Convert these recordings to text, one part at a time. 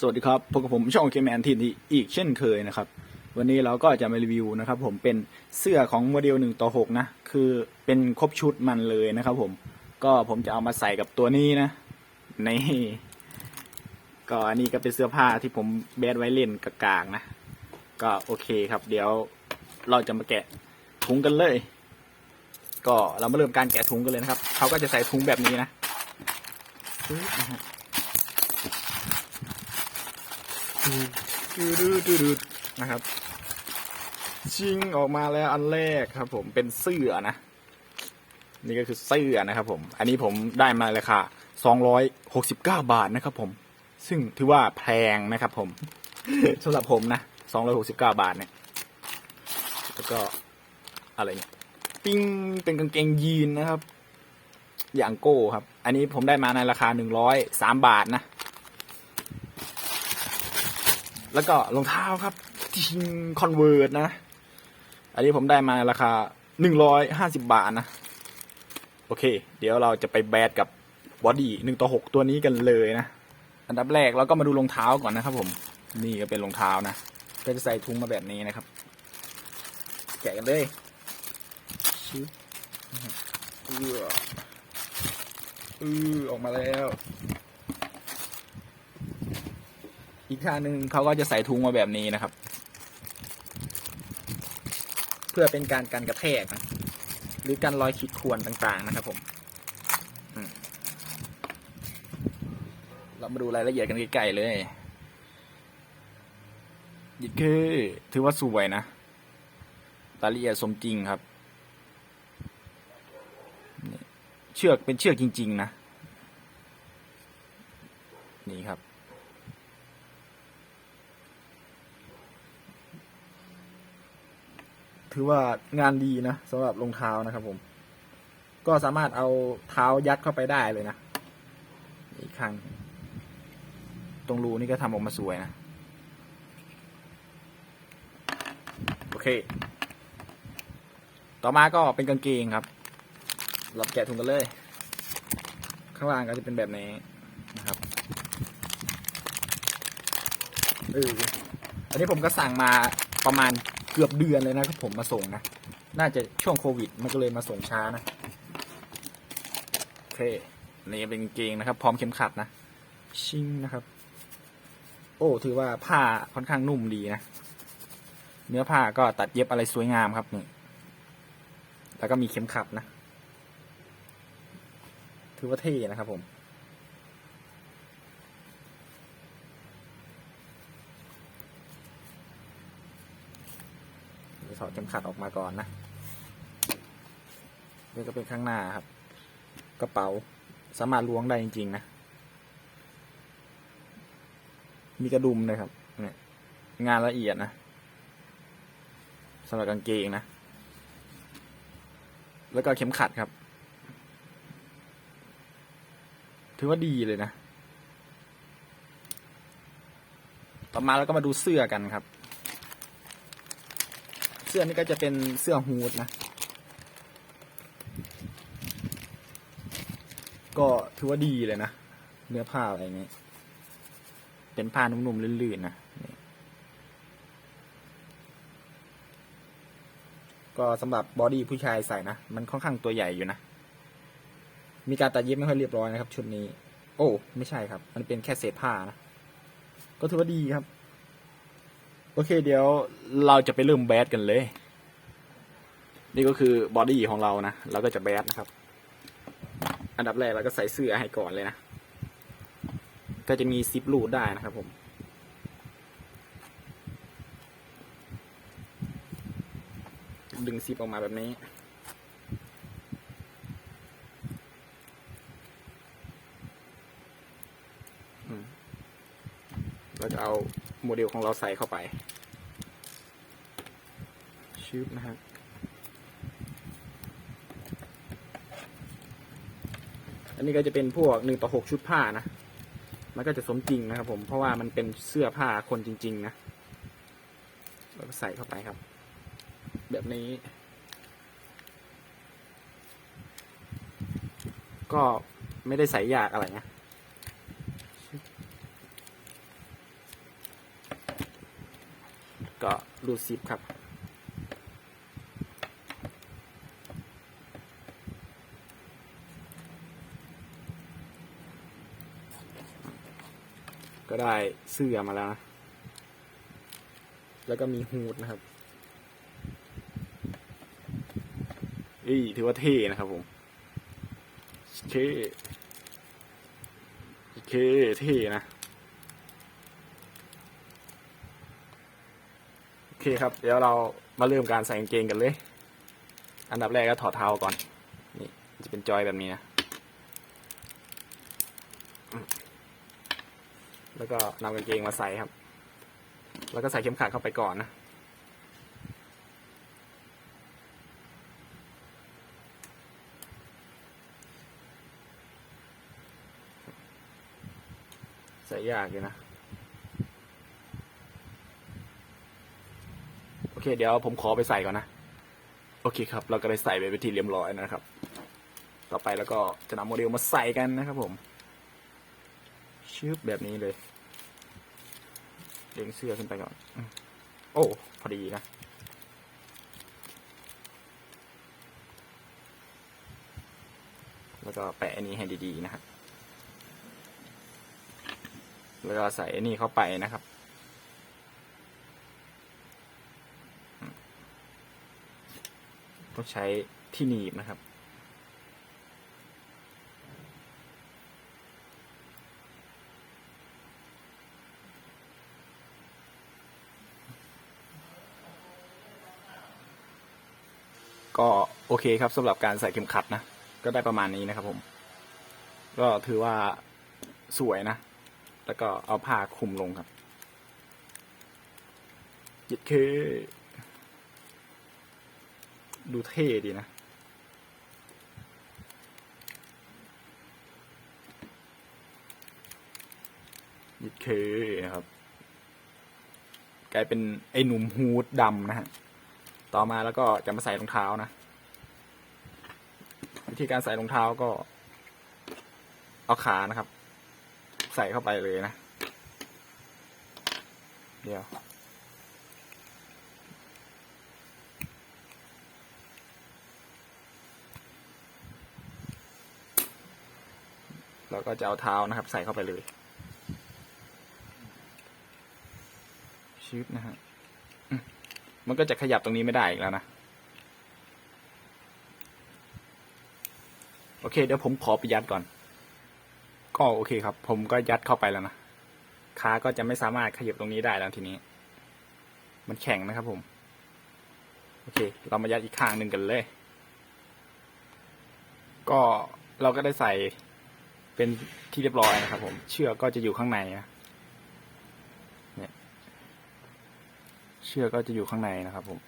สวัสดีครับพบกับผมช่องเคแมนทีนีอีกเช่นเคยนะครับ วันนี้เราก็จะมารีวิวนะครับ ผมเป็นเสื้อของโมเดลหนึ่งต่อหกนะคือเป็นครบชุดมันเลยนะครับผมก็ผมจะเอามาใส่กับตัวนี้นะนี่ก็อันนี้ก็เป็นเสื้อผ้าที่ผมแบดไว้เล่นกากๆนะ ก็โอเคครับ เดี๋ยวเราจะมาแกะถุงกันเลย ก็เรามาเริ่มการแกะถุงกันเลยนะครับเขาก็จะใส่ถุงแบบนี้นะปึ๊บนะฮะ ดูดูดูดูนะครับ ชิงออกมาแล้วอันแรกครับ ผมเป็นเสื้อนะ นี่ก็คือเสื้อนะครับ ผม อันนี้ผมได้มาราคา269 บาทนะครับ ผม ซึ่งถือว่าแพงนะครับ ผมสำหรับผมนะ269 บาทเนี่ย แล้วก็อะไรเนี่ยปิ้งเป็นกางเกงยีนนะครับ อย่างโก้ครับ อันนี้ผมได้มาในราคา 103 บาทนะ แล้วก็รองเท้าครับทิงคอนเวิร์ตนะ อันนี้ผมได้มาราคาหนึ่งร้อยห้าสิบาทนะ โอเค เดี๋ยวเราจะไปแบดกับบอดี้หนึ่งต่อหกตัวนี้กันเลยนะ อันดับแรกเราก็มาดูรองเท้าก่อนนะครับผม นี่ก็เป็นรองเท้านะ ก็จะใส่ถุงมาแบบนี้นะครับ แกะกันเลยชิบเออเออออกมาแล้ว อีกทางหนึ่งเขาก็จะใส่ถุงมาแบบนี้นะครับ เพื่อเป็นการกันกระแทกนะหรือการรอยขีดข่วนต่างๆนะครับ ผมเรามาดูรายละเอียดกันใกล้ๆเลยยิดคือถือว่าสวยนะรายละเอียดสมจริงครับ เชือกเป็นเชือกจริง ๆ นะ นี่ครับ ถือว่างานดีนะสำหรับรองเท้านะครับผม ก็สามารถเอาเท้ายัดเข้าไปได้เลยนะอีกครั้งตรงรูนี่ก็ทำออกมาสวยนะ โอเค ต่อมาก็เป็นกางเกงครับเราแกะถุงกันเลย ข้างล่างก็จะเป็นแบบนี้นะครับเอออันนี้ผมก็สั่งมาประมาณ เกือบเดือนเลยนะครับผมมาส่งนะ น่าจะช่วงโควิด มันก็เลยมาส่งช้านะโอเคนี่เป็นเกงนะครับ พร้อมเข็มขัดนะ ชิงนะครับ โอ้ถือว่าผ้าค่อนข้างนุ่มดีนะ เนื้อผ้าก็ตัดเย็บอะไรสวยงามครับนี่แล้วก็มีเข็มขัดนะ ถือว่าเท่นะครับผม เดี๋ยว ถอดเข็มขัดออกมาก่อนนะนี่ก็เป็นข้างหน้าครับ กระเป๋าสามารถล้วงได้จริง ๆ นะ มีกระดุมเลยครับเนี่ยงานละเอียดนะสำหรับกางเกงนะ แล้วก็เข็มขัดครับ ถือว่าดีเลยนะ ต่อมาแล้วก็มาดูเสื้อกันครับ สื้อนี่ก็จะเป็นเสื้อฮูดนะ ก็ถือว่าดีเลยนะ เนื้อผ้าอะไรเงี้ยเป็นผ้านุ่มๆลื่นๆนะก็สำหรับบอดี้ผู้ชายใส่นะ มันค่อนข้างตัวใหญ่อยู่นะ มีการตัดเย็บไม่ค่อยเรียบร้อยนะครับ ชุดนี้ โอ้ ไม่ใช่ครับ มันเป็นแค่เศษผ้านะ ก็ถือว่าดีครับ โอเคเดี๋ยวเราจะไปเริ่มแบดกันเลย นี่ก็คือบอดี้ของเรานะเราก็จะแบดนะครับ อันดับแรกเราก็ใส่เสื้อให้ก่อนเลยนะ ก็จะมีซิปรูดได้นะครับผม ดึงซิปออกมาแบบนี้เราจะเอาโมเดลของเราใส่เข้าไป ชืบนะครับอันนี้ก็จะเป็นพวกหนึ่งต่อหกชุดผ้านะ มันก็จะสมจริงนะครับผม เพราะว่ามันเป็นเสื้อผ้าคนจริง ๆ นะเราก็ใส่เข้าไปครับ แบบนี้ ก็ไม่ได้ใส่ยากอะไรนะก็รูดซิปครับ ก็ได้เสื้อมาแล้วนะ แล้วก็มีฮูดนะครับอีถือว่าเท่นะครับผมเท่เท่เท่นะ โอเคครับ เดี๋ยวเรามาเริ่มการใส่กางเกงกันเลย อันดับแรกก็ถอดเท้าก่อน นี่จะเป็นจอยแบบนี้นะ แล้วก็นำกางเกงมาใส่ครับ แล้วก็ใส่เข็มขัดเข้าไปก่อนนะใส่ยากอยู่นะ โอเค เดี๋ยวผมขอไปใส่ก่อนนะ โอเคครับ เราก็ได้ใส่ไปเป็นที่เรียบร้อยนะครับ ต่อไปแล้วก็จะนำโมเดลมาใส่กันนะครับผม ชืบแบบนี้เลยเด้งเสื้อขึ้นไปก่อน โอ้ พอดีนะ แล้วก็แปะอันนี้ให้ดีๆนะครับ แล้วก็ใส่อันนี้เข้าไปนะครับต้องใช้ที่หนีบนะครับ ก็โอเคครับสำหรับการใส่เข็มขัดนะ ก็ได้ประมาณนี้นะครับผม ก็ถือว่าสวยนะ แล้วก็เอาผ้าคลุมลงครับยิดคือดูเท่ดีนะยิดคือนะครับ กลายเป็นไอ้หนุ่มฮูดดำนะฮะ ต่อมาแล้วก็จะมาใส่รองเท้านะ วิธีการใส่รองเท้าก็ เอาขานะครับ ใส่เข้าไปเลยนะ เดี๋ยวเราก็จะเอาเท้านะครับ ใส่เข้าไปเลยชิปนะฮะ มันก็จะขยับตรงนี้ไม่ได้อีกแล้วนะ โอเค เดี๋ยวผมขอไปยัดก่อน ก็โอเคครับ ผมก็ยัดเข้าไปแล้วนะขาก็จะไม่สามารถขยับตรงนี้ได้แล้วทีนี้ มันแข็งนะครับผม โอเค เรามายัดอีกข้างหนึ่งกันเลย ก็เราก็ได้ใส่เป็นที่เรียบร้อยนะครับผม เชือกก็จะอยู่ข้างในนะเนี่ย เชือกก็จะอยู่ข้างในนะครับผม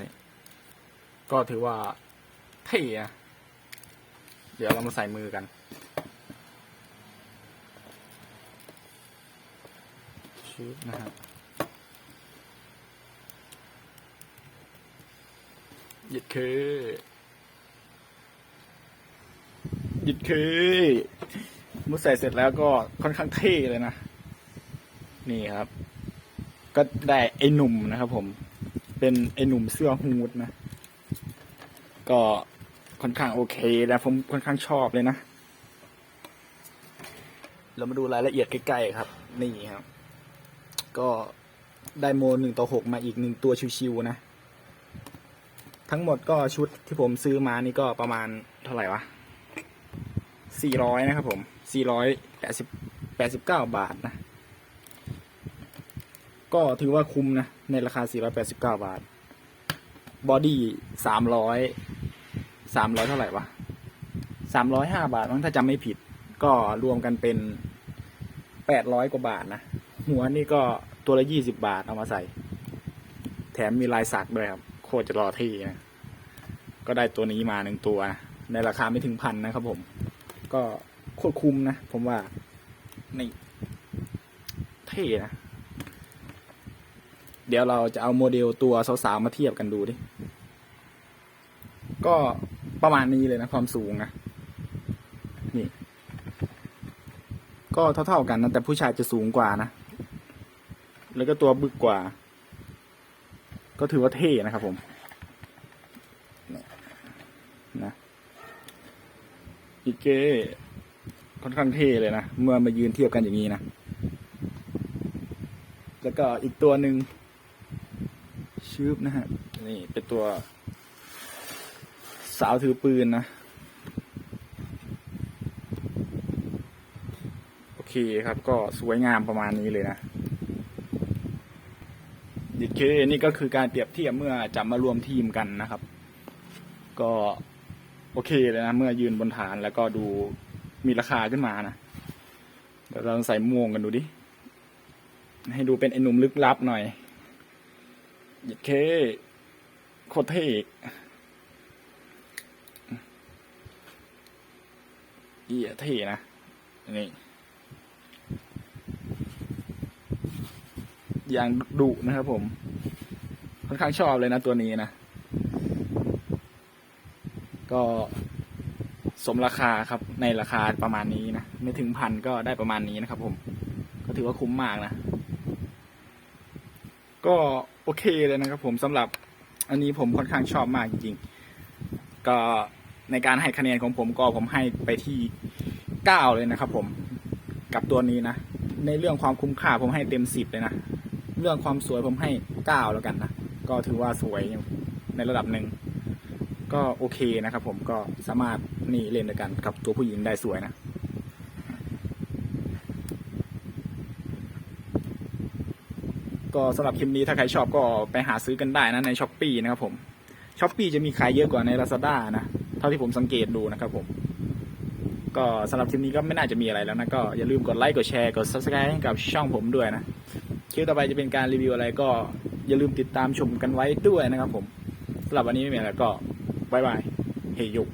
นี่ก็ถือว่าเท่อะเดี๋ยวเรามาใส่มือกันชุดนะฮะหยิดคือหยิดคือเมื่อใส่เสร็จแล้วก็ค่อนข้างเท่เลยนะ นี่ครับ ก็ได้ไอ้หนุ่มนะครับผม เป็นไอ้หนุ่มเสื้อฮูดนะ ก็ค่อนข้างโอเคแล้วผมค่อนข้างชอบเลยนะ เรามาดูรายละเอียดใกล้ๆครับ นี่ครับ ก็ได้โมหนึ่งต่อหกมาอีกหนึ่งตัวชิวๆนะ ทั้งหมดก็ชุดที่ผมซื้อมานี่ก็ประมาณเท่าไหร่วะสี่ร้อยนะครับผมสี่ร้อยแปดสิบแปดสิบเก้าบาทนะ ก็ถือว่าคุ้มนะ ในราคา 489 บาท บอดี้ 300 300 เท่าไหร่วะ 305 บาทมั้งถ้าจำไม่ผิด ก็รวมกันเป็น 800 กว่าบาทนะ หัวนี่ก็ตัวละ 20 บาทเอามาใส่ แถมมีลายสักด้วยครับ โคตรจะรอที่นะ ก็ได้ตัวนี้มาหนึ่งตัวนะในราคาไม่ถึงพันนะครับผม ก็โคตรคุ้มนะ ผมว่า นี่ เท่นะ เดี๋ยวเราจะเอาโมเดลตัวสาวๆมาเทียบกันดูดิ ก็ประมาณนี้เลยนะความสูงนะนี่ ก็เท่าๆกันนะแต่ผู้ชายจะสูงกว่านะ แล้วก็ตัวบึกกว่า ก็ถือว่าเท่นะครับผมนี่นะอีเก้ค่อนข้างเท่เลยนะ เมื่อมายืนเทียบกันอย่างนี้นะ แล้วก็อีกตัวหนึ่ง ชืบนะฮะ นี่เป็นตัว สาวถือปืนนะ โอเคครับก็สวยงามประมาณนี้เลยนะดิเคนี่ก็คือการเปรียบเทียบเมื่อจะมารวมทีมกันนะครับ ก็โอเคเลยนะเมื่อยืนบนฐานแล้วก็ดูมีราคาขึ้นมานะเดี๋ยวเราใส่ม่วงกันดูดิ ให้ดูเป็นไอ้หนุ่มลึกลับหน่อย หยิดเคโคตรเท่เอียเท่นะ นี่ อย่างดุนะครับผม ค่อนข้างชอบเลยนะตัวนี้นะ ก็สมราคาครับในราคาประมาณนี้นะ ไม่ถึงพันก็ได้ประมาณนี้นะครับผม ก็ถือว่าคุ้มมากนะ ก็โอเคเลยนะครับผมสำหรับอันนี้ผมค่อนข้างชอบมากจริงๆ ก็ในการให้คะแนนของผมก็ผมให้ไปที่เก้าเลยนะครับผมกับตัวนี้นะ ในเรื่องความคุ้มค่าผมให้เต็มสิบเลยนะ เรื่องความสวยผมให้เก้าแล้วกันนะ ก็ถือว่าสวยในระดับหนึ่งก็โอเคนะครับผมก็สามารถนี่เล่นด้วยกันกับตัวผู้หญิงได้สวยนะ ก็สำหรับคลิปนี้ถ้าใครชอบก็ไปหาซื้อกันได้นะในช้อปปีนะครับผมช้อปปีจะมีขายเยอะกว่าใน Lazada นะเท่าที่ผมสังเกตดูนะครับผมก็สำหรับคลิปนี้ก็ไม่น่าจะมีอะไรแล้วนะก็อย่าลืมกดไลค์กดแชร์กด subscribe ให้กับช่องผมด้วยนะคลิปต่อไปจะเป็นการรีวิวอะไรก็อย่าลืมติดตามชมกันไว้ด้วยนะครับผมสำหรับวันนี้ไม่มีอะไรก็บายบายเฮยุ